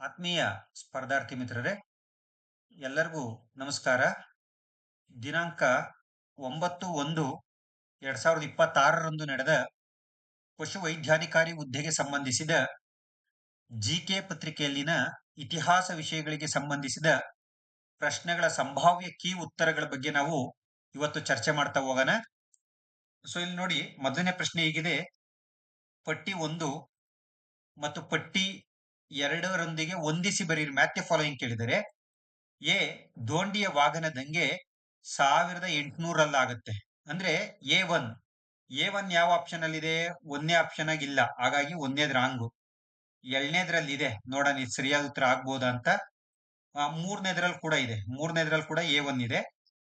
ಆತ್ಮೀಯ ಸ್ಪರ್ಧಾರ್ಥಿ ಮಿತ್ರರೇ, ಎಲ್ಲರಿಗೂ ನಮಸ್ಕಾರ. ದಿನಾಂಕ ಒಂಬತ್ತು ಒಂದು ಎರಡ್ ಸಾವಿರದ ಇಪ್ಪತ್ತಾರರಂದು ನಡೆದ ಪಶುವೈದ್ಯಾಧಿಕಾರಿ ಹುದ್ದೆಗೆ ಸಂಬಂಧಿಸಿದ ಜಿ ಕೆ ಪತ್ರಿಕೆಯಲ್ಲಿನ ಇತಿಹಾಸ ವಿಷಯಗಳಿಗೆ ಸಂಬಂಧಿಸಿದ ಪ್ರಶ್ನೆಗಳ ಸಂಭಾವ್ಯ ಕೀ ಉತ್ತರಗಳ ಬಗ್ಗೆ ನಾವು ಇವತ್ತು ಚರ್ಚೆ ಮಾಡ್ತಾ ಹೋಗೋಣ. ಸೊ, ಇಲ್ಲಿ ನೋಡಿ ಮೊದಲನೇ ಪ್ರಶ್ನೆ ಹೀಗಿದೆ. ಪಟ್ಟಿ ಒಂದು ಮತ್ತು ಪಟ್ಟಿ ಎರಡರೊಂದಿಗೆ ಹೊಂದಿಸಿ ಬರೀರಿ. ಮ್ಯಾಥ್ಯ ಫಾಲೋಯಿಂಗ್ ಕೇಳಿದರೆ, ಎ, ದೋಂಡಿಯ ವಾಹನ ದಂಗೆ ಸಾವಿರದ ಎಂಟುನೂರಲ್ಲಾಗುತ್ತೆ ಅಂದ್ರೆ ಎ ಒನ್. ಎ ಒನ್ ಯಾವ ಆಪ್ಷನ್ ಅಲ್ಲಿ ಇದೆ ಒಂದನೇ ಆಪ್ಷನ್ ಆಗಿಲ್ಲ ಹಾಗಾಗಿ ಒಂದೇ ರಾಂಗು ಎರಡನೇದ್ರಲ್ಲಿ ಇದೆ. ನೋಡೋಣ, ಇದು ಸರಿಯಾದ ಉತ್ತರ ಆಗ್ಬೋದಾ ಅಂತ. ಮೂರನೇದ್ರಲ್ಲಿ ಕೂಡ ಇದೆ. ಮೂರನೇದ್ರಲ್ಲಿ ಕೂಡ ಎ ಒನ್ ಇದೆ.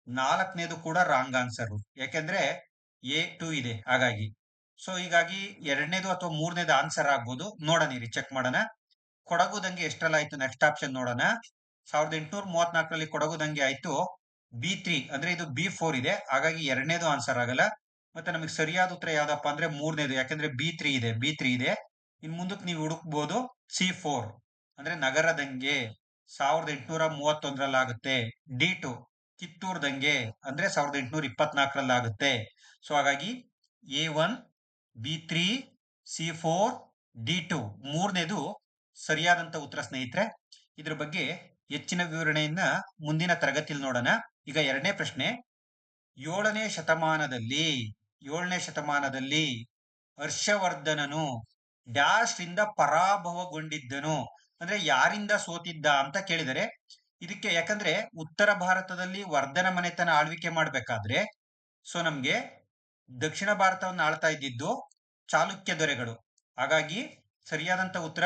ನಾಲ್ಕನೇದು ಕೂಡ ರಾಂಗ್ ಆನ್ಸರ್ ಯಾಕೆಂದ್ರೆ ಎ ಟು ಇದೆ. ಹಾಗಾಗಿ. ಸೊ ಹೀಗಾಗಿ ಎರಡನೇದು ಅಥವಾ ಮೂರನೇದು ಆನ್ಸರ್ ಆಗ್ಬೋದು. ನೋಡೋಣ ಚೆಕ್ ಮಾಡೋಣ. ಕೊಡಗು ದಂಗೆ ಎಷ್ಟರಲ್ಲಿ ಆಯ್ತು? ನೆಕ್ಸ್ಟ್ ಆಪ್ಷನ್ ನೋಡೋಣ. ಸಾವಿರದ ಎಂಟುನೂರ ಮೂವತ್ನಾಲ್ಕರಲ್ಲಿ ಕೊಡಗು ದಂಗೆ ಆಯ್ತು ಬಿ ತ್ರೀ ಅಂದ್ರೆ ಇದು ಬಿ ಫೋರ್ ಇದೆ. ಹಾಗಾಗಿ ಎರಡನೇದು ಆನ್ಸರ್ ಆಗಲ್ಲ. ಮತ್ತೆ ನಮಗೆ ಸರಿಯಾದ ಉತ್ತರ ಯಾವ್ದಪ್ಪ ಅಂದ್ರೆ ಮೂರನೇದು, ಯಾಕಂದ್ರೆ ಬಿ ತ್ರೀ ಇದೆ ಬಿ ತ್ರೀ ಇದೆ. ಇನ್ ಮುಂದಕ್ಕೆ ನೀವು ಹುಡುಕ್ಬೋದು ಸಿ ಫೋರ್ ಅಂದ್ರೆ ನಗರ ದಂಗೆ ಸಾವಿರದ ಎಂಟುನೂರ ಮೂವತ್ತೊಂದರಲ್ಲಿ ಆಗುತ್ತೆ ಡಿ ಟು ಕಿತ್ತೂರ್ ದಂಗೆ ಅಂದ್ರೆ ಸಾವಿರದ ಎಂಟುನೂರ ಇಪ್ಪತ್ನಾಲ್ಕರಲ್ಲಿ ಆಗುತ್ತೆ ಸೊ ಹಾಗಾಗಿ A one B three C four D two ಮೂರನೇದು ಸರಿಯಾದಂತ ಉತ್ತರ ಸ್ನೇಹಿತರೆ, ಇದ್ರ ಬಗ್ಗೆ ಹೆಚ್ಚಿನ ವಿವರಣೆಯನ್ನ ಮುಂದಿನ ತರಗತಿಯಲ್ಲಿ ನೋಡೋಣ. ಈಗ ಎರಡನೇ ಪ್ರಶ್ನೆ, ಏಳನೇ ಶತಮಾನದಲ್ಲಿ ಏಳನೇ ಶತಮಾನದಲ್ಲಿ ಹರ್ಷವರ್ಧನನು ಡ್ಯಾಶ್ ರಿಂದ ಪರಾಭವಗೊಂಡಿದ್ದನು. ಅಂದ್ರೆ ಯಾರಿಂದ ಸೋತಿದ್ದ ಅಂತ ಕೇಳಿದರೆ, ಇದಕ್ಕೆ ಯಾಕಂದ್ರೆ ಉತ್ತರ ಭಾರತದಲ್ಲಿ ವರ್ಧನ ಮನೆತನ ಆಳ್ವಿಕೆ ಮಾಡ್ಬೇಕಾದ್ರೆ, ಸೊ ನಮ್ಗೆ ದಕ್ಷಿಣ ಭಾರತವನ್ನು ಆಳ್ತಾ ಇದ್ದಿದ್ದು ಚಾಲುಕ್ಯ ದೊರೆಗಳು. ಹಾಗಾಗಿ ಸರಿಯಾದಂತ ಉತ್ತರ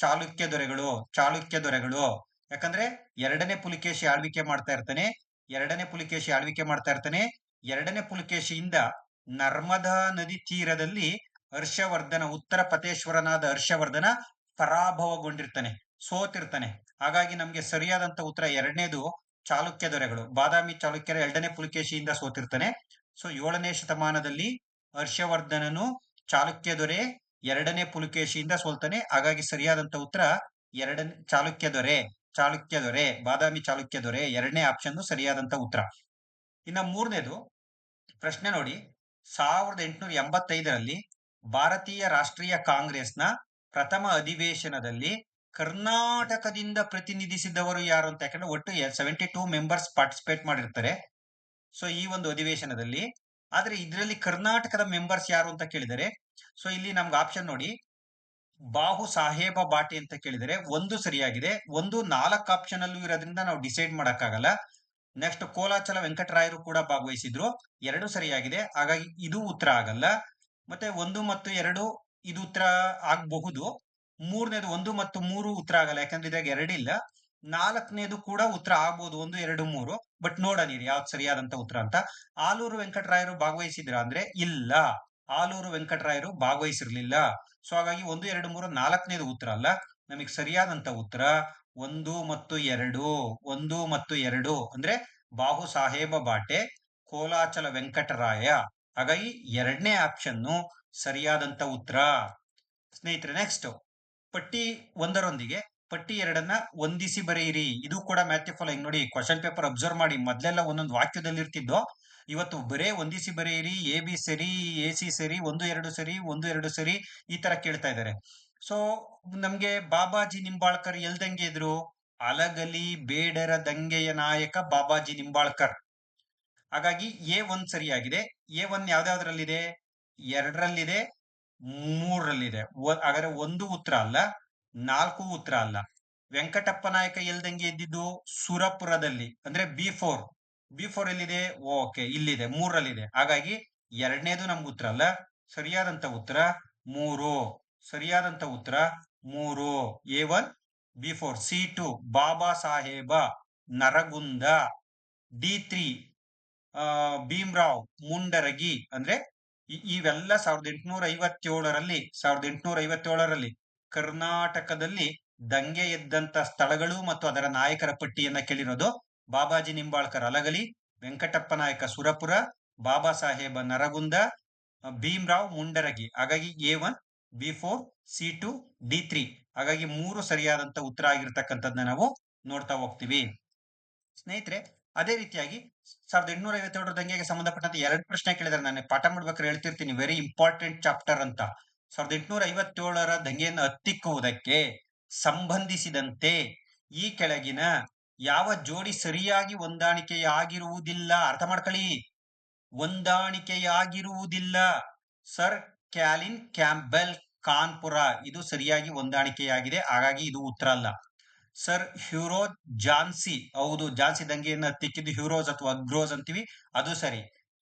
ಚಾಲುಕ್ಯ ದೊರೆಗಳು ಚಾಲುಕ್ಯ ದೊರೆಗಳು. ಯಾಕಂದ್ರೆ ಎರಡನೇ ಪುಲಿಕೇಶಿ ಆಳ್ವಿಕೆ ಮಾಡ್ತಾ ಇರ್ತಾನೆ, ಎರಡನೇ ಪುಲಿಕೇಶಿ ಆಳ್ವಿಕೆ ಮಾಡ್ತಾ ಇರ್ತಾನೆ, ಎರಡನೇ ಪುಲಿಕೇಶಿಯಿಂದ ನರ್ಮದಾ ನದಿ ತೀರದಲ್ಲಿ ಹರ್ಷವರ್ಧನ, ಉತ್ತರ ಪತೇಶ್ವರನಾದ ಹರ್ಷವರ್ಧನ ಪರಾಭವಗೊಂಡಿರ್ತಾನೆ, ಸೋತಿರ್ತಾನೆ. ಹಾಗಾಗಿ ನಮ್ಗೆ ಸರಿಯಾದಂತ ಉತ್ತರ ಎರಡನೇದು ಚಾಲುಕ್ಯ ದೊರೆಗಳು. ಬಾದಾಮಿ ಚಾಲುಕ್ಯರ ಎರಡನೇ ಪುಲಿಕೇಶಿಯಿಂದ ಸೋತಿರ್ತಾನೆ. ಸೊ, ಏಳನೇ ಶತಮಾನದಲ್ಲಿ ಹರ್ಷವರ್ಧನನು ಚಾಲುಕ್ಯ ದೊರೆ ಎರಡನೇ ಪುಲಕೇಶಿಯಿಂದ ಸೋಲ್ತಾನೆ. ಹಾಗಾಗಿ ಸರಿಯಾದಂತ ಉತ್ತರ ಎರಡನೇ ಚಾಲುಕ್ಯ ದೊರೆ ಚಾಲುಕ್ಯ ದೊರೆ, ಬಾದಾಮಿ ಚಾಲುಕ್ಯ ದೊರೆ ಎರಡನೇ ಆಪ್ಷನ್ ಸರಿಯಾದಂತ ಉತ್ತರ. ಇನ್ನ ಮೂರನೇದು ಪ್ರಶ್ನೆ ನೋಡಿ. ಸಾವಿರದ ಎಂಟುನೂರ ಎಂಬತ್ತೈದರಲ್ಲಿ ಭಾರತೀಯ ರಾಷ್ಟ್ರೀಯ ಕಾಂಗ್ರೆಸ್ನ ಪ್ರಥಮ ಅಧಿವೇಶನದಲ್ಲಿ ಕರ್ನಾಟಕದಿಂದ ಪ್ರತಿನಿಧಿಸಿದವರು ಯಾರು ಅಂತ ಯಾಕಂದ್ರೆ ಒಟ್ಟು ಸೆವೆಂಟಿ ಟೂ ಮೆಂಬರ್ಸ್ ಪಾರ್ಟಿಸಿಪೇಟ್ ಮಾಡಿರ್ತಾರೆ. ಸೊ ಈ ಒಂದು ಅಧಿವೇಶನದಲ್ಲಿ ಆದ್ರೆ ಇದರಲ್ಲಿ ಕರ್ನಾಟಕದ ಮೆಂಬರ್ಸ್ ಯಾರು ಅಂತ ಕೇಳಿದರೆ ಸೊ ಇಲ್ಲಿ ನಮ್ಗೆ ಆಪ್ಷನ್ ನೋಡಿ. ಬಾಹು ಸಾಹೇಬ ಬಾಟಿ ಅಂತ ಕೇಳಿದರೆ ಒಂದು ಸರಿಯಾಗಿದೆ. ಒಂದು ನಾಲ್ಕು ಆಪ್ಷನ್ ಅಲ್ಲೂ ಇರೋದ್ರಿಂದ ನಾವು ಡಿಸೈಡ್ ಮಾಡೋಕ್ಕಾಗಲ್ಲ. ನೆಕ್ಸ್ಟ್ ಕೋಲಾಚಲ ವೆಂಕಟರಾಯರು ಕೂಡ ಭಾಗವಹಿಸಿದ್ರು. ಎರಡು ಸರಿಯಾಗಿದೆ. ಹಾಗಾಗಿ ಇದು ಉತ್ತರ ಆಗಲ್ಲ. ಮತ್ತೆ ಒಂದು ಮತ್ತು ಎರಡು ಇದು ಉತ್ತರ ಆಗಬಹುದು. ಮೂರನೇದು ಒಂದು ಮತ್ತು ಮೂರು ಉತ್ತರ ಆಗಲ್ಲ. ಯಾಕಂದ್ರೆ ಇದಾಗ ಎರಡಿಲ್ಲ. ನಾಲ್ಕನೇದು ಕೂಡ ಉತ್ತರ ಆಗ್ಬೋದು, ಒಂದು, ಎರಡು, ಮೂರು. ಬಟ್ ನೋಡೋಣ ಯಾವ್ದು ಸರಿಯಾದಂತ ಉತ್ತರ ಅಂತ. ಆಲೂರು ವೆಂಕಟರಾಯರು ಭಾಗವಹಿಸಿದ್ರ ಅಂದ್ರೆ ಇಲ್ಲ. ಆಲೂರು ವೆಂಕಟರಾಯರು ಭಾಗವಹಿಸಿರ್ಲಿಲ್ಲ. ಸೊ ಹಾಗಾಗಿ ಒಂದು, ಎರಡು, ಮೂರು, ನಾಲ್ಕನೇದು ಉತ್ತರ ಅಲ್ಲ. ನಮಗೆ ಸರಿಯಾದಂತ ಉತ್ತರ ಒಂದು ಮತ್ತು ಎರಡು. ಒಂದು ಮತ್ತು ಎರಡು ಅಂದ್ರೆ ಬಾಹು ಸಾಹೇಬ ಬಾಟೆ, ಕೋಲಾಚಲ ವೆಂಕಟರಾಯ. ಹಾಗಾಗಿ ಎರಡನೇ ಆಪ್ಷನ್ನು ಸರಿಯಾದಂತ ಉತ್ತರ. ಸ್ನೇಹಿತರೆ ನೆಕ್ಸ್ಟ್ ಪಟ್ಟಿ ಒಂದರೊಂದಿಗೆ ಪಟ್ಟಿ ಎರಡನ್ನ ಹೊಂದಿಸಿ ಬರೆಯಿರಿ. ಇದು ಕೂಡ ಮ್ಯಾಥ್ಯೂ ಫಾಲೋಯಿಂಗ್ ನೋಡಿ ಕ್ವಶನ್ ಪೇಪರ್ ಅಬ್ಸರ್ವ್ ಮಾಡಿ, ಮೊದಲೆಲ್ಲ ಒಂದೊಂದು ವಾಕ್ಯದಲ್ಲಿ ಇರ್ತಿದ್ದೋ ಇವತ್ತು ಬರೇ ಹೊಂದಿಸಿ ಬರೆಯಿರಿ, ಎ, ಬಿ ಸರಿ, ಎ, ಸಿ ಸರಿ, ಒಂದು, ಎರಡು ಸರಿ, ಒಂದು, ಎರಡು ಸರಿ, ಈ ತರ ಕೇಳ್ತಾ ಇದ್ದಾರೆ. ಸೊ ನಮ್ಗೆ ಬಾಬಾಜಿ ನಿಂಬಾಳ್ಕರ್ ಎಲ್ದಂಗೆ ಇದ್ರು? ಅಲಗಲಿ ಬೇಡರ ದಂಗೆಯ ನಾಯಕ ಬಾಬಾಜಿ ನಿಂಬಾಳ್ಕರ್. ಹಾಗಾಗಿ ಎ ಒಂದ್ ಸರಿಯಾಗಿದೆ. ಎ ಒನ್ ಯಾವ್ದಾವ್ದ್ರಲ್ಲಿದೆ ಎರಡರಲ್ಲಿದೆ, ಮೂರರಲ್ಲಿದೆ. ಹಾಗಾದ್ರೆ ಒಂದು ಉತ್ತರ ಅಲ್ಲ. ನಾಲ್ಕು ಉತ್ತರ ಅಲ್ಲ. ವೆಂಕಟಪ್ಪ ನಾಯಕ ಎಲ್ದಂಗೆ ಇದ್ದಿದ್ದು ಸುರಪುರದಲ್ಲಿ, ಅಂದ್ರೆ ಬಿ ಫೋರ್ ಬಿ ಫೋರ್ ಎಲ್ಲಿದೆ? ಓಕೆ ಇಲ್ಲಿದೆ ಮೂರಲ್ಲಿದೆ ಹಾಗಾಗಿ ಎರಡನೇದು ನಮ್ಗೆ ಉತ್ತರ ಅಲ್ಲ. ಸರಿಯಾದಂತ ಉತ್ತರ ಮೂರು. ಸರಿಯಾದಂತ ಉತ್ತರ ಮೂರು. A one B four C two Baba Saheb, Nargund. D three Bhimrao, Mundargi, ಅಂದ್ರೆ ಇವೆಲ್ಲ ಸಾವಿರದ ಎಂಟುನೂರ ಐವತ್ತೇಳರಲ್ಲಿ, ಸಾವಿರದ ಎಂಟುನೂರ ಐವತ್ತೇಳರಲ್ಲಿ ಕರ್ನಾಟಕದಲ್ಲಿ ದಂಗೆ ಎದ್ದಂತ ಸ್ಥಳಗಳು ಮತ್ತು ಅದರ ನಾಯಕರ ಪಟ್ಟಿಯನ್ನ ಕೇಳಿರೋದು ಬಾಬಾಜಿ ನಿಂಬಾಳ್ಕರ್ ಅಲಗಲಿ, ವೆಂಕಟಪ್ಪ ನಾಯಕ ಸುರಪುರ, ಬಾಬಾ ಸಾಹೇಬ ನರಗುಂದ, ಭೀಮ್ರಾವ್ ಮುಂಡರಗಿ, ಹಾಗಾಗಿ A one, B four, C two, D three ಹಾಗಾಗಿ ಮೂರು ಸರಿಯಾದಂತ ಉತ್ತರ ಆಗಿರ್ತಕ್ಕಂಥದ್ದನ್ನ ನಾವು ನೋಡ್ತಾ ಹೋಗ್ತೀವಿ. ಸ್ನೇಹಿತರೆ, ಅದೇ ರೀತಿಯಾಗಿ ಸಾವಿರದ ಎಂಟುನೂರ ಐವತ್ತೇಳರ ದಂಗೆಗೆ ಸಂಬಂಧಪಟ್ಟಂತೆ ಎರಡು ಪ್ರಶ್ನೆ ಕೇಳಿದ್ರೆ ನಾನು ಪಾಠ ಮಾಡ್ಬೇಕಾದ್ರೆ ಹೇಳ್ತಿರ್ತೀನಿ. ವೆರಿ ಇಂಪಾರ್ಟೆಂಟ್ ಚಾಪ್ಟರ್ ಅಂತ. ಸಾವಿರದ ಎಂಟುನೂರ ಐವತ್ತೇಳರ ದಂಗೆಯನ್ನು ಹತ್ತಿಕ್ಕುವುದಕ್ಕೆ ಸಂಬಂಧಿಸಿದಂತೆ ಈ ಕೆಳಗಿನ ಯಾವ ಜೋಡಿ ಸರಿಯಾಗಿ ಹೊಂದಾಣಿಕೆಯಾಗಿರುವುದಿಲ್ಲ? ಅರ್ಥ ಮಾಡ್ಕೊಳ್ಳಿ. ಹೊಂದಾಣಿಕೆಯಾಗಿರುವುದಿಲ್ಲ. ಸರ್ ಕ್ಯಾಲಿನ್ ಕ್ಯಾಂಬೆಲ್ ಕಾನ್ಪುರ, ಇದು ಸರಿಯಾಗಿ ಹೊಂದಾಣಿಕೆಯಾಗಿದೆ. ಹಾಗಾಗಿ ಇದು ಉತ್ತರ ಅಲ್ಲ. ಸರ್ ಹ್ಯೂರೋ ಜಾನ್ಸಿ, ಹೌದು ಜಾನ್ಸಿ ದಂಗೆಯನ್ನು ಹತ್ತಿಕ್ಕಿದ್ದು ಹ್ಯೂರೋಸ್ ಅಥವಾ ಅಗ್ರೋಸ್ ಅಂತೀವಿ. ಅದು ಸರಿ.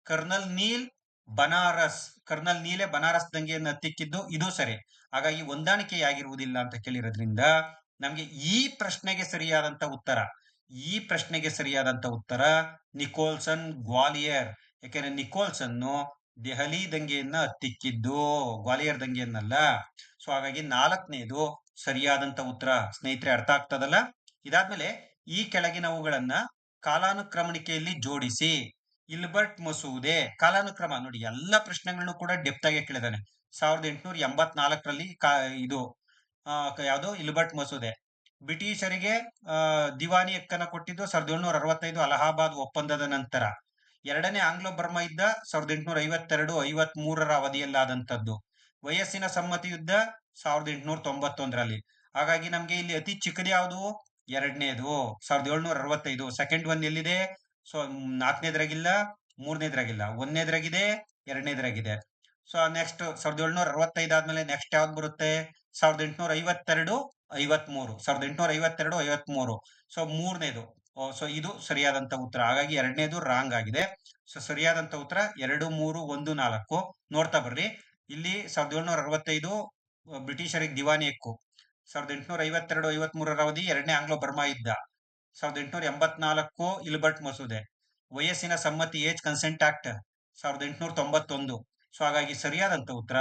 Colonel Neill Banaras, colonel Neill Banaras ದಂಗೆಯನ್ನು ಹತ್ತಿಕ್ಕಿದ್ದು ಇದು ಸರಿ. ಹಾಗಾಗಿ ಹೊಂದಾಣಿಕೆಯಾಗಿರುವುದಿಲ್ಲ ಅಂತ ಕೇಳಿರೋದ್ರಿಂದ ನಮಗೆ ಈ ಪ್ರಶ್ನೆಗೆ ಸರಿಯಾದಂತ ಉತ್ತರ, ಈ ಪ್ರಶ್ನೆಗೆ ಸರಿಯಾದಂತ ಉತ್ತರ ನಿಕೋಲ್ಸನ್ ಗ್ವಾಲಿಯರ್. ಯಾಕೆಂದ್ರೆ ನಿಕೋಲ್ಸನ್ ದೆಹಲಿ ದಂಗೆಯನ್ನ ಹತ್ತಿಕ್ಕಿದ್ದು, ಗ್ವಾಲಿಯರ್ ದಂಗೆಯನ್ನಲ್ಲ. ಸೊ ಹಾಗಾಗಿ ನಾಲ್ಕನೇದು ಸರಿಯಾದಂತ ಉತ್ತರ. ಸ್ನೇಹಿತರೆ, ಅರ್ಥ ಆಗ್ತದಲ್ಲ? ಇದಾದ್ಮೇಲೆ ಈ ಕೆಳಗಿನವುಗಳನ್ನ ಕಾಲಾನುಕ್ರಮಣಿಕೆಯಲ್ಲಿ ಜೋಡಿಸಿ ಇಲ್ಬರ್ಟ್ ಮಸೂದೆ ಕಾಲಾನುಕ್ರಮ. ನೋಡಿ, ಎಲ್ಲ ಪ್ರಶ್ನೆಗಳನ್ನು ಕೂಡ ಡೆಪ್ತ್ ಆಗಿ ಕೇಳಿದಾನೆ. ಸಾವಿರದ ಎಂಟುನೂರ ಎಂಬತ್ನಾಲ್ಕರಲ್ಲಿ ಕಾ, ಇದು ಯಾವುದು? ಇಲ್ಬರ್ಟ್ ಮಸೂದೆ. ಬ್ರಿಟಿಷರಿಗೆ ದಿವಾನಿ ಹಕ್ಕನ್ನು ಕೊಟ್ಟಿದ್ದು ಸಾವಿರದ ಏಳ್ನೂರ ಅರವತ್ತೈದು ಅಲಹಾಬಾದ್ ಒಪ್ಪಂದದ ನಂತರ. ಎರಡನೇ ಆಂಗ್ಲೋ ಬರ್ಮ ಯುದ್ಧ ಸಾವಿರದ ಎಂಟುನೂರ ಐವತ್ತೆರಡು ಐವತ್ ಮೂರರ ಅವಧಿಯಲ್ಲಾದಂಥದ್ದು. ವಯಸ್ಸಿನ ಸಮ್ಮತಿ ಯುದ್ಧ ಸಾವಿರದ ಎಂಟುನೂರ ತೊಂಬತ್ತೊಂದರಲ್ಲಿ. ಹಾಗಾಗಿ ನಮಗೆ ಇಲ್ಲಿ ಅತಿ ಚಿಕ್ಕದು ಯಾವುದು ಎರಡನೇದು. ಸಾವಿರದ ಏಳ್ನೂರ ಅರವತ್ತೈದು. ಸೆಕೆಂಡ್ ಒನ್ ಎಲ್ಲಿದೆ? ಸೊ ನಾಲ್ಕನೇದ್ರಾಗಿಲ್ಲ ಮೂರನೇದ್ರಾಗಿಲ್ಲ ಒಂದನೇದ್ರಾಗಿದೆ ಎರಡನೇದ್ರಾಗಿದೆ ಸೊ ನೆಕ್ಸ್ಟ್ ಸಾವಿರದ ಏಳ್ನೂರ ಅರವತ್ತೈದು ಆದ್ಮೇಲೆ ನೆಕ್ಸ್ಟ್ ಯಾವ್ದು ಬರುತ್ತೆ? ಸಾವಿರದ ಎಂಟುನೂರ ಐವತ್ತೆರಡು ಐವತ್ ಮೂರು ಸಾವಿರದ ಎಂಟುನೂರ ಐವತ್ತೆರಡು ಐವತ್ ಮೂರು ಸೊ ಮೂರನೇದು ಸೊ ಇದು ಸರಿಯಾದಂತ ಉತ್ತರ. ಹಾಗಾಗಿ ಎರಡನೇದು ರಾಂಗ್ ಆಗಿದೆ. ಸೊ ಸರಿಯಾದಂತ ಉತ್ತರ ಎರಡು, ಮೂರು, ಒಂದು, ನಾಲ್ಕು. ನೋಡ್ತಾ ಬರ್ರಿ. ಇಲ್ಲಿ ಸಾವಿರದ ಏಳ್ನೂರ ಅರವತ್ತೈದು ಬ್ರಿಟಿಷರಿಗೆ ದಿವಾನಿ ಹಕ್ಕು. ಸಾವಿರದ ಎಂಟುನೂರ ಐವತ್ತೆರಡು ಐವತ್ ಮೂರರ ಅವಧಿ ಎರಡನೇ ಆಂಗ್ಲೋ ಬರ್ಮಾ ಯುದ್ಧ. ಸಾವಿರದ ಎಂಟುನೂರ ಎಂಬತ್ನಾಲ್ಕು ಇಲ್ಬರ್ಟ್ ಮಸೂದೆ, ವಯಸ್ಸಿನ ಸಮ್ಮತಿ ಏಜ್ ಕನ್ಸೆಂಟ್ ಆಕ್ಟ್ ಸಾವಿರದ ಎಂಟುನೂರ ತೊಂಬತ್ತೊಂದು. ಸೊ, ಹಾಗಾಗಿ ಸರಿಯಾದಂತ ಉತ್ತರ,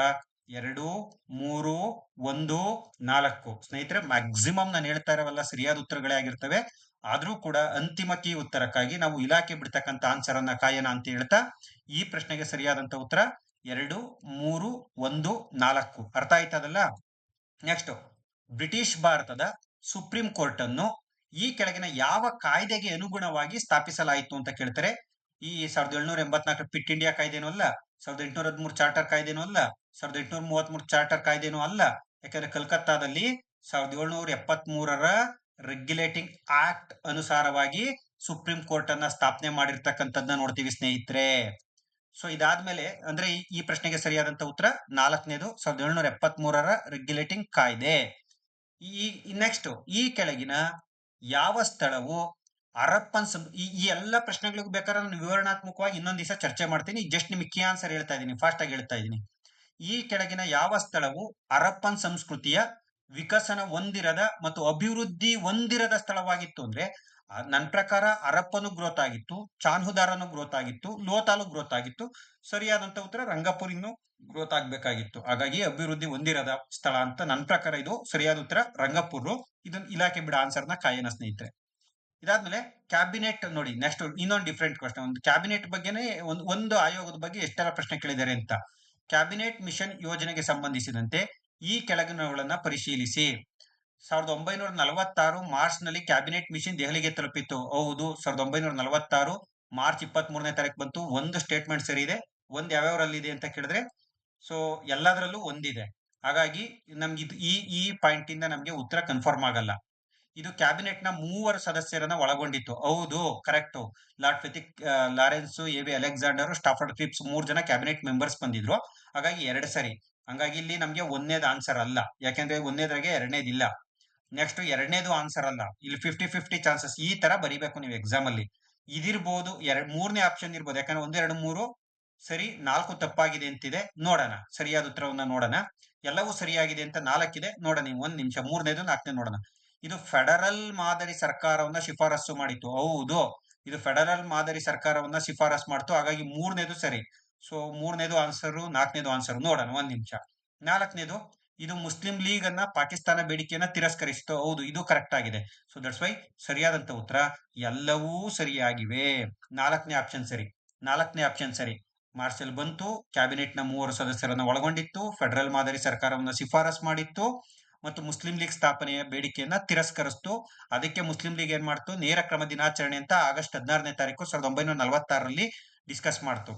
ಎರಡು, ಮೂರು, ಒಂದು, ನಾಲ್ಕು. ಸ್ನೇಹಿತರೆ ಮ್ಯಾಕ್ಸಿಮಮ್ ನಾನು ಹೇಳ್ತಾ ಇರೋವಲ್ಲ ಸರಿಯಾದ ಉತ್ತರಗಳೇ ಆಗಿರ್ತವೆ. ಆದ್ರೂ ಕೂಡ ಅಂತಿಮ ಕೀ ಉತ್ತರಕ್ಕಾಗಿ ನಾವು ಇಲಾಖೆ ಬಿಡ್ತಕ್ಕಂಥ ಆನ್ಸರ್ ಅನ್ನ ಕಾಯನ ಅಂತ ಹೇಳ್ತಾ ಈ ಪ್ರಶ್ನೆಗೆ ಸರಿಯಾದಂತ ಉತ್ತರ, ಎರಡು, ಮೂರು, ಒಂದು, ನಾಲ್ಕು. ಅರ್ಥ ಆಯ್ತದಲ್ಲ ನೆಕ್ಸ್ಟ್ ಬ್ರಿಟಿಷ್ ಭಾರತದ ಸುಪ್ರೀಂ ಕೋರ್ಟ್ ಅನ್ನು ಈ ಕೆಳಗಿನ ಯಾವ ಕಾಯ್ದೆಗೆ ಅನುಗುಣವಾಗಿ ಸ್ಥಾಪಿಸಲಾಯಿತು ಅಂತ ಕೇಳ್ತಾರೆ. ಈ ಸಾವಿರದ ಏಳ್ನೂರ ಎಂಬತ್ನಾಲ್ಕು ಪಿಟ್ ಇಂಡಿಯಾ ಕಾಯ್ದೆನೂ ಅಲ್ಲ, ಸಾವಿರದ ಎಂಟುನೂರ ಹದಿಮೂರು ಚಾರ್ಟರ್ ಕಾಯ್ದೆನೂ ಅಲ್ಲ, ಸಾವಿರದ ಎಂಟುನೂರ ಮೂವತ್ತ್ ಮೂರು ಚಾರ್ಟರ್ ಕಾಯ್ದೆನೂ ಅಲ್ಲ. ಯಾಕಂದ್ರೆ ಕಲ್ಕತ್ತಾದಲ್ಲಿ ಸಾವಿರದ ಏಳ್ನೂರ ಎಪ್ಪತ್ತ್ ಮೂರರ ರೆಗ್ಯುಲೇಟಿಂಗ್ ಆಕ್ಟ್ ಅನುಸಾರವಾಗಿ ಸುಪ್ರೀಂ ಕೋರ್ಟ್ ಅನ್ನ ಸ್ಥಾಪನೆ ಮಾಡಿರ್ತಕ್ಕಂಥದ್ದನ್ನ ನೋಡ್ತೀವಿ ಸ್ನೇಹಿತರೆ. ಸೊ ಇದಾದ್ಮೇಲೆ ಅಂದ್ರೆ ಈ ಪ್ರಶ್ನೆಗೆ ಸರಿಯಾದಂತ ಉತ್ತರ ನಾಲ್ಕನೇದು ಸಾವಿರದ ಏಳ್ನೂರ ಎಪ್ಪತ್ತ್ ಮೂರರ ರೆಗ್ಯುಲೇಟಿಂಗ್ ಕಾಯ್ದೆ. ಈ ನೆಕ್ಸ್ಟ್ ಈ ಕೆಳಗಿನ ಯಾವ ಸ್ಥಳವು ಹರಪ್ಪನ್ ಈ ಈ ಎಲ್ಲ ಪ್ರಶ್ನೆಗಳಿಗೂ ಬೇಕಾದ್ರೆ ನಾನು ವಿವರಣಾತ್ಮಕವಾಗಿ ಇನ್ನೊಂದ್ ದಿವಸ ಚರ್ಚೆ ಮಾಡ್ತೀನಿ. ಜಸ್ಟ್ ನಿಮಗೆ ಕೀ ಆನ್ಸರ್ ಹೇಳ್ತಾ ಇದ್ದೀನಿ ಫಾಸ್ಟ್ ಆಗಿ ಹೇಳ್ತಾ ಇದ್ದೀನಿ. ಈ ಕೆಳಗಿನ ಯಾವ ಸ್ಥಳವು ಅರಪ್ಪನ್ ಸಂಸ್ಕೃತಿಯ ವಿಕಸನ ಹೊಂದಿರದ ಮತ್ತು ಅಭಿವೃದ್ಧಿ ಹೊಂದಿರದ ಸ್ಥಳವಾಗಿತ್ತು ಅಂದ್ರೆ ನನ್ನ ಪ್ರಕಾರ ಹರಪ್ಪನು ಗ್ರೋತ್ ಆಗಿತ್ತು, ಚಾನ್ಹುದಾರನು ಗ್ರೋತ್ ಆಗಿತ್ತು, ಲೋತಾಲು ಗ್ರೋತ್ ಆಗಿತ್ತು. ಸರಿಯಾದಂತ ಉತ್ತರ ರಂಗಪುರ್ ಇನ್ನು ಗ್ರೋತ್ ಆಗ್ಬೇಕಾಗಿತ್ತು. ಹಾಗಾಗಿ ಅಭಿವೃದ್ಧಿ ಹೊಂದಿರದ ಸ್ಥಳ ಅಂತ ನನ್ನ ಪ್ರಕಾರ ಇದು ಸರಿಯಾದ ಉತ್ತರ. ರಂಗಪುರ್ ಇದನ್ನ ಇಲಾಖೆ ಬಿಡ ಆನ್ಸರ್ನ ಕಾಯನ ಸ್ನೇಹಿತರೆ. ಇದಾದ್ಮೇಲೆ ಕ್ಯಾಬಿನೆಟ್ ನೋಡಿ ನೆಕ್ಸ್ಟ್ ಇನ್ನೊಂದು ಡಿಫ್ರೆಂಟ್ ಕ್ವಶನ್ ಒಂದು ಕ್ಯಾಬಿನೆಟ್ ಬಗ್ಗೆನೇ ಒಂದು ಒಂದು ಆಯೋಗದ ಬಗ್ಗೆ ಎಷ್ಟೆಲ್ಲ ಪ್ರಶ್ನೆ ಕೇಳಿದ್ದಾರೆ ಅಂತ. ಕ್ಯಾಬಿನೆಟ್ ಮಿಷನ್ ಯೋಜನೆಗೆ ಸಂಬಂಧಿಸಿದಂತೆ ಈ ಕೆಳಗಿನವುಗಳನ್ನ ಪರಿಶೀಲಿಸಿ. ಸಾವಿರದ ಒಂಬೈನೂರ ನಲವತ್ತಾರು ಮಾರ್ಚ್ನಲ್ಲಿ ಕ್ಯಾಬಿನೆಟ್ ಮಿಷನ್ ದೆಹಲಿಗೆ ತಲುಪಿತ್ತು. ಹೌದು, ಸಾವಿರದ ಒಂಬೈನೂರ ನಲವತ್ತಾರು ಮಾರ್ಚ್ ಇಪ್ಪತ್ತ್ ಮೂರನೇ ತಾರೀಕು ಬಂತು. ಒಂದು ಸ್ಟೇಟ್ಮೆಂಟ್ ಸರಿ ಇದೆ. ಒಂದ್ ಯಾವ್ಯಾವ್ರಲ್ಲಿ ಇದೆ ಅಂತ ಕೇಳಿದ್ರೆ ಸೊ ಎಲ್ಲದರಲ್ಲೂ ಒಂದಿದೆ. ಹಾಗಾಗಿ ನಮ್ಗೆ ಇದು ಈ ಈ ಪಾಯಿಂಟ್ ಇಂದ ನಮ್ಗೆ ಉತ್ತರ ಕನ್ಫರ್ಮ್ ಆಗಲ್ಲ. ಇದು ಕ್ಯಾಬಿನೆಟ್ನ ಮೂವರು ಸದಸ್ಯರನ್ನ ಒಳಗೊಂಡಿತ್ತು. ಹೌದು correct lord Pethick Lawrence, A V Alexander, Stafford Cripps ಮೂರು ಜನ ಕ್ಯಾಬಿನೆಟ್ ಮೆಂಬರ್ಸ್ ಬಂದಿದ್ರು. ಹಾಗಾಗಿ ಎರಡು ಸರಿ. ಹಂಗಾಗಿ ಇಲ್ಲಿ ನಮ್ಗೆ ಒಂದೇದ್ ಆನ್ಸರ್ ಅಲ್ಲ. ಯಾಕೆಂದ್ರೆ ಒಂದೇದ್ರಾಗೆ ಎರಡನೇದಿಲ್ಲ ನೆಕ್ಸ್ಟ್ ಎರಡನೇದು ಆನ್ಸರ್ ಅಲ್ಲ. ಇಲ್ಲಿ ಫಿಫ್ಟಿ ಫಿಫ್ಟಿ ಚಾನ್ಸಸ್ ಈ ತರ ಬರಿಬೇಕು ನೀವು ಎಕ್ಸಾಮ್ ಅಲ್ಲಿ. ಇದಿರ್ಬೋದು, ಎರಡ್, ಮೂರನೇ ಆಪ್ಷನ್ ಇರ್ಬೋದು. ಯಾಕಂದ್ರೆ ಒಂದೆರಡು ಮೂರು ಸರಿ, ನಾಲ್ಕು ತಪ್ಪಾಗಿದೆ ಅಂತಿದೆ, ನೋಡೋಣ. ಸರಿಯಾದ ಉತ್ತರವನ್ನ ನೋಡೋಣ. ಎಲ್ಲವೂ ಸರಿಯಾಗಿದೆ ಅಂತ ನಾಲ್ಕಿದೆ, ನೋಡೋಣ ಒಂದ್ ನಿಮಿಷ, ಮೂರನೇದು ನಾಲ್ಕನೇ ನೋಡೋಣ. ಇದು ಫೆಡರಲ್ ಮಾದರಿ ಸರ್ಕಾರವನ್ನ ಶಿಫಾರಸು ಮಾಡಿತ್ತು. ಹೌದು, ಇದು ಫೆಡರಲ್ ಮಾದರಿ ಸರ್ಕಾರವನ್ನ ಶಿಫಾರಸು ಮಾಡ್ತು. ಹಾಗಾಗಿ ಮೂರನೇದು ಸರಿ. ಸೊ ಮೂರನೇದು ಆನ್ಸರ್ ನಾಲ್ಕನೇದು ಆನ್ಸರ್ ನೋಡೋಣ, ಒಂದ್ ನಿಮಿಷ. ನಾಲ್ಕನೇದು, ಇದು ಮುಸ್ಲಿಂ ಲೀಗ್ ಅನ್ನ ಪಾಕಿಸ್ತಾನ ಬೇಡಿಕೆಯನ್ನ ತಿರಸ್ಕರಿಸಿತು ಹೌದು, ಇದು ಕರೆಕ್ಟ್ ಆಗಿದೆ. ಸೊ ದಟ್ಸ್ ವೈ ಸರಿಯಾದಂತ ಉತ್ತರ, ಎಲ್ಲವೂ ಸರಿಯಾಗಿವೆ. ನಾಲ್ಕನೇ ಆಪ್ಷನ್ ಸರಿ. ನಾಲ್ಕನೇ ಆಪ್ಷನ್ ಸರಿ. ಮಾರ್ಚಲ್ ಬಂತು. ಕ್ಯಾಬಿನೆಟ್ನ ಮೂವರು ಸದಸ್ಯರನ್ನು ಒಳಗೊಂಡಿತ್ತು. ಫೆಡರಲ್ ಮಾದರಿ ಸರ್ಕಾರವನ್ನು ಶಿಫಾರಸ್ ಮಾಡಿತ್ತು. ಮತ್ತು ಮುಸ್ಲಿಂ ಲೀಗ್ ಸ್ಥಾಪನೆಯ ಬೇಡಿಕೆಯನ್ನ ತಿರಸ್ಕರಿಸ್ತು. ಅದಕ್ಕೆ ಮುಸ್ಲಿಂ ಲೀಗ್ ಏನ್ ಮಾಡ್ತು? ನೇರ ಕ್ರಮ ದಿನಾಚರಣೆ ಅಂತ ಆಗಸ್ಟ್ ಹದಿನಾರನೇ ತಾರೀಕು ಸಾವಿರದ ಒಂಬೈನೂರ ನಲವತ್ತಾರರಲ್ಲಿ ಡಿಸ್ಕಸ್ ಮಾಡ್ತು.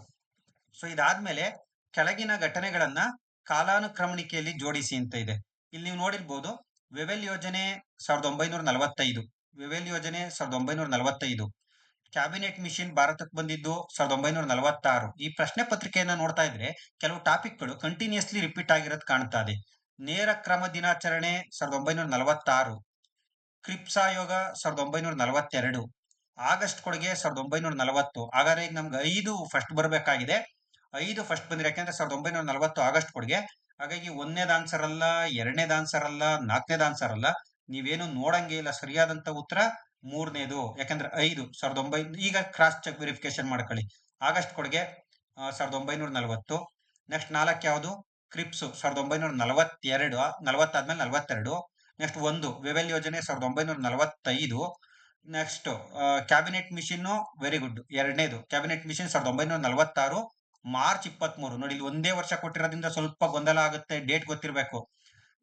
ಸೊ ಇದಾದ್ಮೇಲೆ ಕೆಳಗಿನ ಘಟನೆಗಳನ್ನ ಕಾಲಾನುಕ್ರಮಣಿಕೆಯಲ್ಲಿ ಜೋಡಿಸಿ ಅಂತ ಇದೆ. ಇಲ್ಲಿ ನೀವು ನೋಡಿರ್ಬೋದು, ವೆವೆಲ್ ಯೋಜನೆ ಸಾವಿರದ ಒಂಬೈನೂರ ನಲವತ್ತೈದು. ವೆವೆಲ್ ಯೋಜನೆ ಸಾವಿರದ ಒಂಬೈನೂರ ನಲವತ್ತೈದು. ಕ್ಯಾಬಿನೆಟ್ ಮಿಷನ್ ಭಾರತಕ್ಕೆ ಬಂದಿದ್ದು ಸಾವಿರದ ಒಂಬೈನೂರ ನಲವತ್ತಾರು. ಈ ಪ್ರಶ್ನೆ ಪತ್ರಿಕೆಯನ್ನ ನೋಡ್ತಾ ಇದ್ರೆ ಕೆಲವು ಟಾಪಿಕ್ಗಳು ಕಂಟಿನ್ಯೂಸ್ಲಿ ರಿಪೀಟ್ ಆಗಿರೋದು ಕಾಣ್ತಾ ಇದೆ. ನೇರ ಕ್ರಮ ದಿನಾಚರಣೆ ಸಾವಿರದ ಒಂಬೈನೂರ ನಲವತ್ತಾರು. ಕ್ರಿಪ್ಸ್ ಆಯೋಗ ಸಾವಿರದ ಒಂಬೈನೂರ ನಲವತ್ತೆರಡು. ಆಗಸ್ಟ್ ಕೊಡುಗೆ ಸಾವಿರದ ಒಂಬೈನೂರ ನಲವತ್ತು. ಹಾಗಾದ್ರೆ ಈಗ ನಮ್ಗೆ ಐದು ಫಸ್ಟ್ ಬರಬೇಕಾಗಿದೆ. ಐದು ಫಸ್ಟ್ ಬಂದಿರ ಯಾಕೆಂದ್ರೆ ಸಾವಿರದ ಒಂಬೈನೂರ ನಲವತ್ತು ಆಗಸ್ಟ್ ಕೊಡುಗೆ. ಹಾಗಾಗಿ ಒಂದನೇದ ಆನ್ಸರ್ ಅಲ್ಲ, ಎರಡನೇದ ಆನ್ಸರ್ ಅಲ್ಲ, ನಾಲ್ಕನೇದ ಆನ್ಸರ್ ಅಲ್ಲ. ನೀವೇನು ನೋಡಂಗೆ ಇಲ್ಲ, ಸರಿಯಾದಂತ ಉತ್ತರ ಮೂರನೇದು. ಯಾಕಂದ್ರೆ ಐದು, ಸಾವಿರದ ಒಂಬೈನೂರ ಈಗ ಕ್ರಾಸ್ ಚೆಕ್ ವೆರಿಫಿಕೇಶನ್ ಮಾಡ್ಕೊಳ್ಳಿ. ಆಗಸ್ಟ್ ಕೊಡುಗೆ ಸಾವಿರದ ಒಂಬೈನೂರ ನಲವತ್ತು. ನೆಕ್ಸ್ಟ್ ನಾಲ್ಕು ಯಾವುದು? ಕ್ರಿಪ್ಸ್ ಸಾವಿರದ ಒಂಬೈನೂರ ನಲವತ್ತೆರಡು ನಲವತ್ತಾದ್ಮೇಲೆ ನಲವತ್ತೆರಡು. ನೆಕ್ಸ್ಟ್ ಒಂದು ವೆವೆಲ್ ಯೋಜನೆ, ಸಾವಿರದ ಒಂಬೈನೂರ ನಲವತ್ತೈದು. Next cabinet mission very good ಎರಡನೇದು ಕ್ಯಾಬಿನೆಟ್ ಮಿಷಿನ್ ಸಾವಿರದ ಒಂಬೈನೂರ ನಲವತ್ತಾರು, ಮಾರ್ಚ್ ಇಪ್ಪತ್ತ್ ಮೂರು ನೋಡಿ, ಇಲ್ಲಿ ಒಂದೇ ವರ್ಷ ಕೊಟ್ಟಿರೋದ್ರಿಂದ ಸ್ವಲ್ಪ ಗೊಂದಲ ಆಗುತ್ತೆ ಡೇಟ್ ಗೊತ್ತಿರಬೇಕು.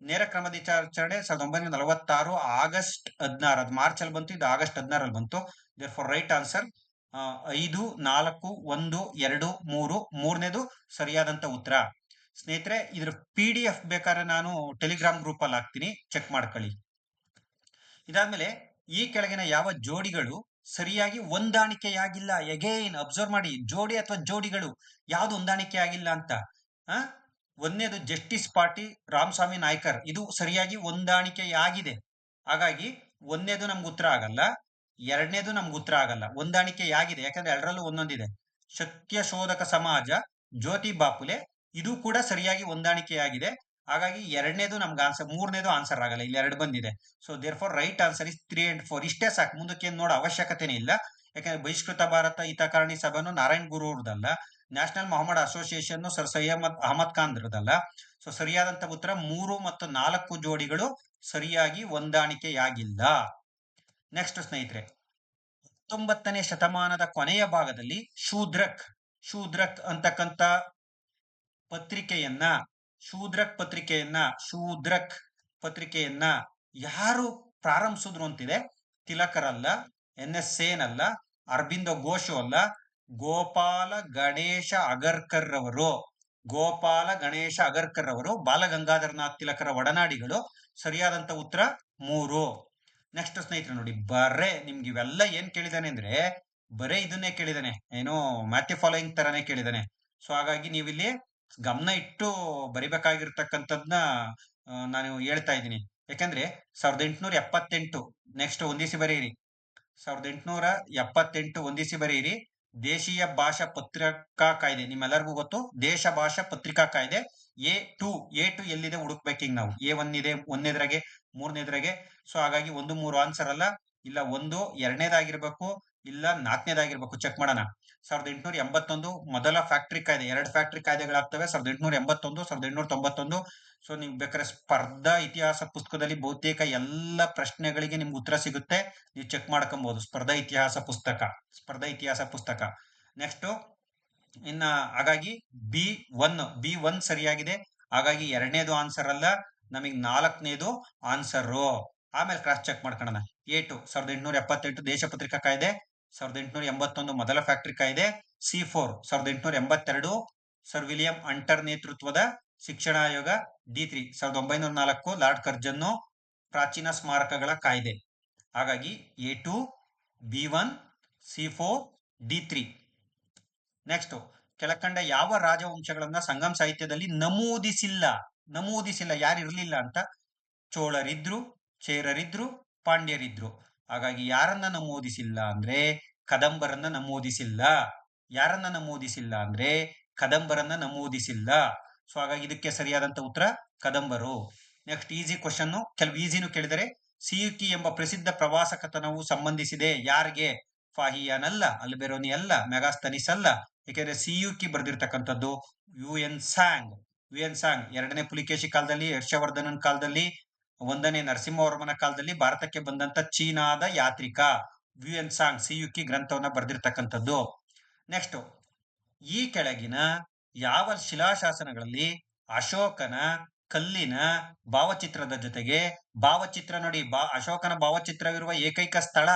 ನೇರ ಕ್ರಮ ದಿನಾಚರಣೆ ಸಾವಿರದ ಒಂಬೈನೂರ ನಲವತ್ತಾರು ಆಗಸ್ಟ್ ಹದಿನಾರು, ಅದು ಮಾರ್ಚ್ ಅಲ್ಲಿ ಬಂತು, ಇದು ಆಗಸ್ಟ್ ಹದಿನಾರಲ್ಲಿ ಬಂತು. ದೇರ್ ಫಾರ್ ರೈಟ್ ಆನ್ಸರ್ ಐದು, ನಾಲ್ಕು, ಒಂದು, ಎರಡು, ಮೂರು, ಮೂರನೇದು ಸರಿಯಾದಂತ ಉತ್ತರ. ಸ್ನೇಹಿತರೆ, ಇದ್ರ ಪಿ ಡಿ ಎಫ್ ಬೇಕಾದ್ರೆ ನಾನು ಟೆಲಿಗ್ರಾಮ್ ಗ್ರೂಪ್ ಅಲ್ಲಿ ಹಾಕ್ತೀನಿ. ಚೆಕ್ ಮಾಡ್ಕೊಳ್ಳಿ. ಇದಾದ್ಮೇಲೆ, ಈ ಕೆಳಗಿನ ಯಾವ ಜೋಡಿಗಳು ಸರಿಯಾಗಿ ಹೊಂದಾಣಿಕೆಯಾಗಿಲ್ಲ? ಎಗೇನ್ ಅಬ್ಸರ್ವ್ ಮಾಡಿ. ಜೋಡಿ ಅಥವಾ ಜೋಡಿಗಳು ಯಾವ್ದು ಹೊಂದಾಣಿಕೆ ಆಗಿಲ್ಲ ಅಂತ? ಒಂದನೇದು ಜಸ್ಟಿಸ್ ಪಾರ್ಟಿ ರಾಮಸ್ವಾಮಿ ನಾಯ್ಕರ್. ಇದು ಸರಿಯಾಗಿ ಹೊಂದಾಣಿಕೆಯಾಗಿದೆ. ಹಾಗಾಗಿ ಒಂದನೇದು ನಮ್ಗೆ ಉತ್ತರ ಆಗಲ್ಲ, ಎರಡನೇದು ನಮ್ಗೆ ಉತ್ತರ ಆಗಲ್ಲ. ಹೊಂದಾಣಿಕೆಯಾಗಿದೆ. ಯಾಕಂದ್ರೆ ಎರಡರಲ್ಲೂ ಒಂದೊಂದಿದೆ. ಸತ್ಯ ಶೋಧಕ ಸಮಾಜ, ಜ್ಯೋತಿ ಬಾಪುಲೆ, ಇದು ಕೂಡ ಸರಿಯಾಗಿ ಹೊಂದಾಣಿಕೆಯಾಗಿದೆ. ಹಾಗಾಗಿ ಎರಡನೇದು ನಮ್ಗೆ ಆನ್ಸರ್ ಮೂರನೇದು ಆನ್ಸರ್ ಆಗಲ್ಲ. ಇಲ್ಲಿ ಎರಡು ಬಂದಿದೆ. So therefore right answer is three and four ಇಷ್ಟೇ ಸಾಕು. ಮುಂದಕ್ಕೆ ಏನು ನೋಡೋ ಅವಶ್ಯಕತೆನೇ ಇಲ್ಲ. ಯಾಕಂದ್ರೆ ಬಹಿಷ್ಕೃತ ಭಾರತ ಹಿತಕಾರಣಿ ಸಭೆಯನ್ನು Narayan Guru ಅವ್ರದಲ್ಲ national Mohammad association sir Syed Ahmad Khan ಇರೋದಲ್ಲ. ಸೊ ಸರಿಯಾದಂತ ಉತ್ತರ ಮೂರು ಮತ್ತು ನಾಲ್ಕು ಜೋಡಿಗಳು ಸರಿಯಾಗಿ ಹೊಂದಾಣಿಕೆಯಾಗಿಲ್ಲ. ನೆಕ್ಸ್ಟ್ ಸ್ನೇಹಿತರೆ, ಹತ್ತೊಂಬತ್ತನೇ ಶತಮಾನದ ಕೊನೆಯ ಭಾಗದಲ್ಲಿ ಶೂದ್ರಕ್ ಶೂದ್ರಕ್ ಅಂತಕ್ಕಂತ ಪತ್ರಿಕೆಯನ್ನ, ಶೂದ್ರಕ್ ಪತ್ರಿಕೆಯನ್ನ ಶೂದ್ರಕ್ ಪತ್ರಿಕೆಯನ್ನ ಯಾರು ಪ್ರಾರಂಭಿಸಿದ್ರು ಅಂತಿದೆ? ತಿಲಕರಲ್ಲ, ಎನ್ ಎಸ್ ಸೇನ್ ಅಲ್ಲ ಅರಬಿಂದ ಘೋಷು ಅಲ್ಲ ಗೋಪಾಲ ಗಣೇಶ ಅಗರ್ಕರ್ ರವರು ಗೋಪಾಲ ಗಣೇಶ ಅಗರ್ಕರ್ ರವರು ಬಾಲಗಂಗಾಧರನಾಥ್ ತಿಲಕರ ಒಡನಾಡಿಗಳು. ಸರಿಯಾದಂತ ಉತ್ತರ ಮೂರು. ನೆಕ್ಸ್ಟ್ ಸ್ನೇಹಿತರು ನೋಡಿ, ಬರ್ರೆ, ನಿಮ್ಗೆ ಇವೆಲ್ಲ ಏನ್ ಕೇಳಿದಾನೆ ಅಂದ್ರೆ, ಬರೇ ಇದನ್ನೇ ಕೇಳಿದಾನೆ. ಏನೋ ಮ್ಯಾಥ್ಯೂ ಫಾಲೋಯಿಂಗ್ ತರಾನೇ ಕೇಳಿದಾನೆ. ಸೊ ಹಾಗಾಗಿ ನೀವಿಲ್ಲಿ ಗಮನ ಇಟ್ಟು ಬರಿಬೇಕಾಗಿರ್ತಕ್ಕಂಥದ್ನ ನಾನು ಹೇಳ್ತಾ ಇದ್ದೀನಿ. ಯಾಕಂದ್ರೆ, ಸಾವಿರದ ಎಂಟುನೂರ ಎಪ್ಪತ್ತೆಂಟು ನೆಕ್ಸ್ಟ್ ಒಂದಿಸಿ ಬರೀರಿ ಸಾವಿರದ ಎಂಟುನೂರ ಎಪ್ಪತ್ತೆಂಟು ಒಂದಿಸಿ ಬರೆಯಿರಿ. ದೇಶೀಯ ಭಾಷಾ ಪತ್ರಿಕಾ ಕಾಯ್ದೆ, ನಿಮ್ಮೆಲ್ಲರಿಗೂ ಗೊತ್ತು, ದೇಶ ಭಾಷಾ ಪತ್ರಿಕಾ ಕಾಯ್ದೆ, ಎ ಟು ಎ ಟು ಎಲ್ಲಿದೆ ಹುಡುಕ್ಬೇಕು ಈಗ ನಾವು. ಎ ಒನ್ ಇದೆ ಒಂದನೇದ್ರಾಗೆ ಮೂರನೇದ್ರಾಗೆ. ಸೊ ಹಾಗಾಗಿ ಒಂದು, ಮೂರು ಆನ್ಸರ್ ಅಲ್ಲ, ಇಲ್ಲ ಒಂದು, ಎರಡನೇದಾಗಿರ್ಬೇಕು, ಇಲ್ಲ ನಾಲ್ಕನೇದಾಗಿರ್ಬೇಕು. ಚೆಕ್ ಮಾಡೋಣ. ಸಾವಿರದ ಎಂಟುನೂರ ಎಂಬತ್ತೊಂದು ಮೊದಲ ಫ್ಯಾಕ್ಟ್ರಿ ಕಾಯ್ದೆ. ಎರಡು ಫ್ಯಾಕ್ಟ್ರಿ ಕಾಯ್ದೆಗಳಾಗ್ತವೆ. ಸಾವಿರದ ಎಂಟುನೂರ ಎಂಬತ್ತೊಂದು ಸಾವಿರದ ಎಂಟುನೂರ ತೊಂಬತ್ತೊಂದು ಸೊ ನೀವು ಬೇಕಾದ್ರೆ ಸ್ಪರ್ಧಾ ಇತಿಹಾಸ ಪುಸ್ತಕದಲ್ಲಿ ಬಹುತೇಕ ಎಲ್ಲ ಪ್ರಶ್ನೆಗಳಿಗೆ ನಿಮ್ಗೆ ಉತ್ತರ ಸಿಗುತ್ತೆ. ನೀವು ಚೆಕ್ ಮಾಡ್ಕೊಬಹುದು ಸ್ಪರ್ಧಾ ಇತಿಹಾಸ ಪುಸ್ತಕ. ಸ್ಪರ್ಧಾ ಇತಿಹಾಸ ಪುಸ್ತಕ. ನೆಕ್ಸ್ಟ್ ಇನ್ನ ಹಾಗಾಗಿ ಬಿ ಒನ್ ಬಿ ಒನ್ ಸರಿಯಾಗಿದೆ. ಹಾಗಾಗಿ ಎರಡನೇದು ಆನ್ಸರ್ ಅಲ್ಲ. ನಮಗೆ ನಾಲ್ಕನೇದು ಆನ್ಸರು ಆಮೇಲೆ ಕ್ರಾಸ್ ಚೆಕ್ ಮಾಡ್ಕೊಳ್ಳೋಣ ಎ ಟು ಸಾವಿರದ ಎಂಟುನೂರ ಎಪ್ಪತ್ತೆಂಟು ದೇಶ ಪತ್ರಿಕಾ ಕಾಯ್ದೆ, ಸಾವಿರದ ಎಂಟುನೂರ ಎಂಬತ್ತೊಂದು ಮೊದಲ ಫ್ಯಾಕ್ಟ್ರಿ ಕಾಯ್ದೆ ಸಿ ಫೋರ್ ಸಾವಿರದ ಎಂಟುನೂರ ಎಂಬತ್ತೆರಡು, ಸರ್ ವಿಲಿಯಂ ಅಂಟರ್ ನೇತೃತ್ವದ ಶಿಕ್ಷಣ ಆಯೋಗ ಡಿ ತ್ರೀ ಸಾವಿರದ ಒಂಬೈನೂರ ನಾಲ್ಕು ಲಾರ್ಡ್ ಕರ್ಜನ್ನು ಪ್ರಾಚೀನ ಸ್ಮಾರಕಗಳ ಕಾಯ್ದೆ. ಹಾಗಾಗಿ A two, B one, C four, D three. Next, ಕೆಳಕಂಡ ಯಾವ ರಾಜವಂಶಗಳನ್ನ ಸಂಗಮ್ ಸಾಹಿತ್ಯದಲ್ಲಿ ನಮೂದಿಸಿಲ್ಲ ನಮೂದಿಸಿಲ್ಲ ಯಾರು ಇರಲಿಲ್ಲ ಅಂತ? ಚೋಳರಿದ್ರು, ಚೇರರಿದ್ರು, ಪಾಂಡ್ಯರಿದ್ರು. ಹಾಗಾಗಿ ಯಾರನ್ನ ನಮೂದಿಸಿಲ್ಲ ಅಂದ್ರೆ ಕದಂಬರನ್ನ ನಮೂದಿಸಿಲ್ಲ. ಯಾರನ್ನ ನಮೂದಿಸಿಲ್ಲ ಅಂದ್ರೆ ಕದಂಬರನ್ನ ನಮೂದಿಸಿಲ್ಲ. ಸೊ ಹಾಗಾಗಿ ಇದಕ್ಕೆ ಸರಿಯಾದಂತ ಉತ್ತರ ಕದಂಬರು. ನೆಕ್ಸ್ಟ್ ಈಸಿ ಕ್ವಶನ್ ಕೆಲವು ಈಸಿನೂ ಕೇಳಿದರೆ ಸಿಯುಕಿ ಎಂಬ ಪ್ರಸಿದ್ಧ ಪ್ರವಾಸ ಕಥನವು ಸಂಬಂಧಿಸಿದೆ ಯಾರಿಗೆ? ಫಾಹಿಯಾನ್ ಅಲ್ಲ ಅಲ್ಬೆರೋನಿ ಅಲ್ಲ ಮೆಗಾಸ್ತನಿಸ್ ಅಲ್ಲ ಏಕೆಂದ್ರೆ ಸಿಯುಕಿ ಬರೆದಿರ್ತಕ್ಕಂಥದ್ದು U N Tsang U N Tsang ಎರಡನೇ ಪುಲಿಕೇಶಿ ಕಾಲದಲ್ಲಿ, ಹರ್ಷವರ್ಧನನ್ ಕಾಲದಲ್ಲಿ, ಒಂದನೇ ನರಸಿಂಹವರ್ಮನ ಕಾಲದಲ್ಲಿ ಭಾರತಕ್ಕೆ ಬಂದಂತ ಚೀನಾದ ಯಾತ್ರಿಕ. ಯು ಎನ್ ಸಾಂಗ್ ಸಿಯುಕಿ ಗ್ರಂಥವನ್ನ ಬರೆದಿರ್ತಕ್ಕಂಥದ್ದು. ನೆಕ್ಸ್ಟ್ ಈ ಕೆಳಗಿನ ಯಾವ ಶಿಲಾಶಾಸನಗಳಲ್ಲಿ ಅಶೋಕನ ಕಲ್ಲಿನ ಭಾವಚಿತ್ರದ ಜೊತೆಗೆ ಭಾವಚಿತ್ರ ನೋಡಿ, ಬಾ, ಅಶೋಕನ ಭಾವಚಿತ್ರವಿರುವ ಏಕೈಕ ಸ್ಥಳ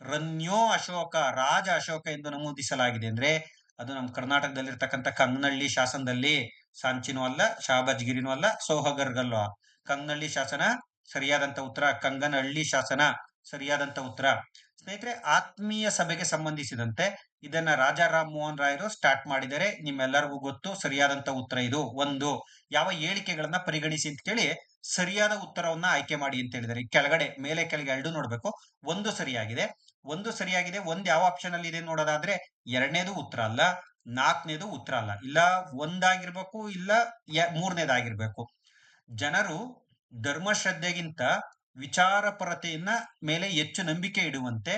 ರನ್ಯೋ ಅಶೋಕ, ರಾಜ ಅಶೋಕ ಎಂದು ನಮೂದಿಸಲಾಗಿದೆ ಅಂದ್ರೆ ಅದು ನಮ್ಮ ಕರ್ನಾಟಕದಲ್ಲಿರ್ತಕ್ಕಂಥ ಕಂಗ್ನಳ್ಳಿ ಶಾಸನದಲ್ಲಿ ಸಾಂಚಿನೂ ಅಲ್ಲ, ಶಾಬಾಜ್ಗಿರಿನೂ ಅಲ್ಲ ಸೋಹಗರ್ಗಲ್ವ ಕಂಗ್ನಳ್ಳಿ ಶಾಸನ ಸರಿಯಾದಂತ ಉತ್ತರ. ಕಂಗನಹಳ್ಳಿ ಶಾಸನ ಸರಿಯಾದಂತ ಉತ್ತರ. ಸ್ನೇಹಿತರೆ, ಆತ್ಮೀಯ ಸಭೆಗೆ ಸಂಬಂಧಿಸಿದಂತೆ ಇದನ್ನ ರಾಜಾ ರಾಮ್ ಮೋಹನ್ ರಾಯರು ಸ್ಟಾರ್ಟ್ ಮಾಡಿದರೆ ನಿಮ್ಮೆಲ್ಲರಿಗೂ ಗೊತ್ತು, ಸರಿಯಾದಂತ ಉತ್ತರ ಇದು. ಒಂದು, ಯಾವ ಹೇಳಿಕೆಗಳನ್ನ ಪರಿಗಣಿಸಿ ಅಂತ ಕೇಳಿ ಸರಿಯಾದ ಉತ್ತರವನ್ನ ಆಯ್ಕೆ ಮಾಡಿ ಅಂತ ಹೇಳಿದರೆ ಕೆಳಗಡೆ, ಮೇಲೆ ಕೆಳಗೆ ಎರಡು ನೋಡ್ಬೇಕು. ಒಂದು ಸರಿಯಾಗಿದೆ. ಒಂದು ಸರಿಯಾಗಿದೆ. ಒಂದ್ ಯಾವ ಆಪ್ಷನ್ ಅಲ್ಲಿ ಇದೆ ನೋಡೋದಾದ್ರೆ, ಎರಡನೇದು ಉತ್ತರ ಅಲ್ಲ, ನಾಲ್ಕನೇದು ಉತ್ತರ ಅಲ್ಲ. ಇಲ್ಲ ಒಂದಾಗಿರ್ಬೇಕು, ಇಲ್ಲ ಮೂರನೇದಾಗಿರ್ಬೇಕು. ಜನರು ಧರ್ಮಶ್ರದ್ಧೆಗಿಂತ ವಿಚಾರಪರತೆಯನ್ನ ಮೇಲೆ ಹೆಚ್ಚು ನಂಬಿಕೆ ಇಡುವಂತೆ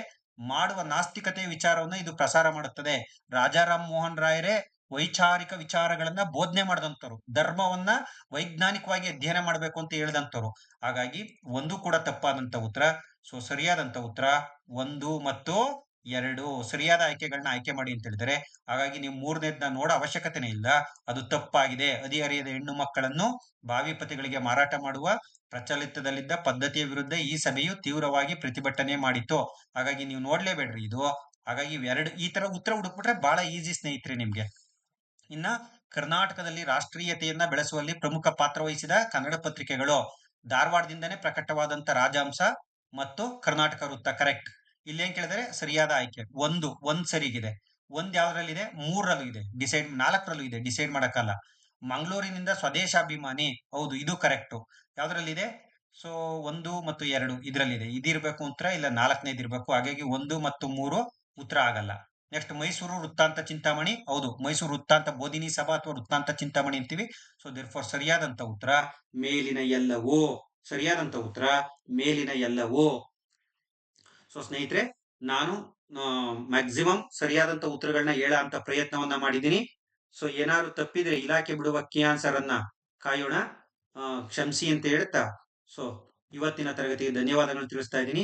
ಮಾಡುವ ನಾಸ್ತಿಕತೆಯ ವಿಚಾರವನ್ನ ಇದು ಪ್ರಸಾರ ಮಾಡುತ್ತದೆ. ರಾಜಾರಾಮ್ ಮೋಹನ್ ರಾಯರೇ ವೈಚಾರಿಕ ವಿಚಾರಗಳನ್ನ ಬೋಧನೆ ಮಾಡಿದಂಥವ್ರು ಧರ್ಮವನ್ನ ವೈಜ್ಞಾನಿಕವಾಗಿ ಅಧ್ಯಯನ ಮಾಡಬೇಕು ಅಂತ ಹೇಳಿದಂಥವ್ರು ಹಾಗಾಗಿ ಒಂದು ಕೂಡ ತಪ್ಪಾದಂತ ಉತ್ತರ, ಸೊ, ಸರಿಯಾದಂತ ಉತ್ತರ, ಒಂದು ಮತ್ತು ಎರಡು ಸರಿಯಾದ ಆಯ್ಕೆಗಳನ್ನ ಆಯ್ಕೆ ಮಾಡಿ ಅಂತ ಹೇಳಿದರೆ, ಹಾಗಾಗಿ ನೀವು ಮೂರನೇದನ್ನ ನೋಡೋ ಅವಶ್ಯಕತೆನೇ ಇಲ್ಲ. ಅದು ತಪ್ಪಾಗಿದೆ. ಹದಿಹರೆಯದ ಹೆಣ್ಣು ಮಕ್ಕಳನ್ನು ಭಾವಿಪತಿಗಳಿಗೆ ಮಾರಾಟ ಮಾಡುವ ಪ್ರಚಲಿತದಲ್ಲಿದ್ದ ಪದ್ಧತಿಯ ವಿರುದ್ಧ ಈ ಸಭೆಯು ತೀವ್ರವಾಗಿ ಪ್ರತಿಭಟನೆ ಮಾಡಿತ್ತು. ಹಾಗಾಗಿ ನೀವು ನೋಡ್ಲೇಬೇಡ್ರಿ ಇದು. ಹಾಗಾಗಿ ಇವೆರಡು ಈ ತರ ಉತ್ತರ ಹುಡುಕ್ಬಿಟ್ರೆ ಬಹಳ ಈಸಿ ಸ್ನೇಹಿತರೆ ನಿಮ್ಗೆ. ಇನ್ನ ಕರ್ನಾಟಕದಲ್ಲಿ ರಾಷ್ಟ್ರೀಯತೆಯನ್ನ ಬೆಳೆಸುವಲ್ಲಿ ಪ್ರಮುಖ ಪಾತ್ರ ವಹಿಸಿದ ಕನ್ನಡ ಪತ್ರಿಕೆಗಳು ಧಾರವಾಡದಿಂದನೇ ಪ್ರಕಟವಾದಂತ ರಾಜಹಂಸ ಮತ್ತು ಕರ್ನಾಟಕ ವೃತ್ತ ಕರೆಕ್ಟ್ ಇಲ್ಲೇನ್ ಕೇಳಿದರೆ ಸರಿಯಾದ ಆಯ್ಕೆ. ಒಂದು, ಒಂದ್ ಸರಿಗಿದೆ. ಒಂದ್ ಯಾವ್ದ್ರಲ್ಲಿದೆ ಮೂರರಲ್ಲೂ ಇದೆ. ಡಿಸೈಡ್, ನಾಲ್ಕರಲ್ಲೂ ಇದೆ. ಡಿಸೈಡ್ ಮಾಡಕ್ಕಲ್ಲ. ಮಂಗಳೂರಿನಿಂದ ಸ್ವದೇಶಾಭಿಮಾನಿ. ಹೌದು, ಇದು ಕರೆಕ್ಟ್. ಯಾವ್ದ್ರಲ್ಲಿದೆ ಸೊ, ಒಂದು ಮತ್ತು ಎರಡು ಇದ್ರಲ್ಲಿದೆ ಇದಿರ್ಬೇಕು ಉತ್ತರ, ಇಲ್ಲ ನಾಲ್ಕನೇದು ಇರ್ಬೇಕು. ಹಾಗಾಗಿ ಒಂದು ಮತ್ತು ಮೂರು ಉತ್ತರ ಆಗಲ್ಲ. ನೆಕ್ಸ್ಟ್ ಮೈಸೂರು ವೃತ್ತಾಂತ ಚಿಂತಾಮಣಿ. ಹೌದು, ಮೈಸೂರು ವೃತ್ತಾಂತ ಬೋಧಿನಿ ಸಭಾ ಅಥವಾ ವೃತ್ತಾಂತ ಚಿಂತಾಮಣಿ ಅಂತೀವಿ. ಸೊ ದಿರ್ ಫಾರ್ ಸರಿಯಾದಂತ ಉತ್ತರ. ಮೇಲಿನ ಎಲ್ಲವೋ. ಸರಿಯಾದಂತ ಉತ್ತರ. ಮೇಲಿನ ಎಲ್ಲವೂ. ಸೊ ಸ್ನೇಹಿತರೆ, ನಾನು ಮ್ಯಾಕ್ಸಿಮಮ್ ಸರಿಯಾದಂತ ಉತ್ತರಗಳನ್ನ ಹೇಳ ಅಂತ ಪ್ರಯತ್ನವನ್ನ ಮಾಡಿದ್ದೀನಿ. ಸೊ ಏನಾದ್ರು ತಪ್ಪಿದ್ರೆ ಇಲಾಖೆ ಬಿಡುವ ಕೀ ಆನ್ಸರ್ ಅನ್ನ ಕಾಯೋಣ. ಕ್ಷಮಿಸಿ ಅಂತ ಹೇಳ್ತಾ ಸೊ, ಇವತ್ತಿನ ತರಗತಿಗೆ ಧನ್ಯವಾದಗಳು ತಿಳಿಸ್ತಾ ಇದ್ದೀನಿ.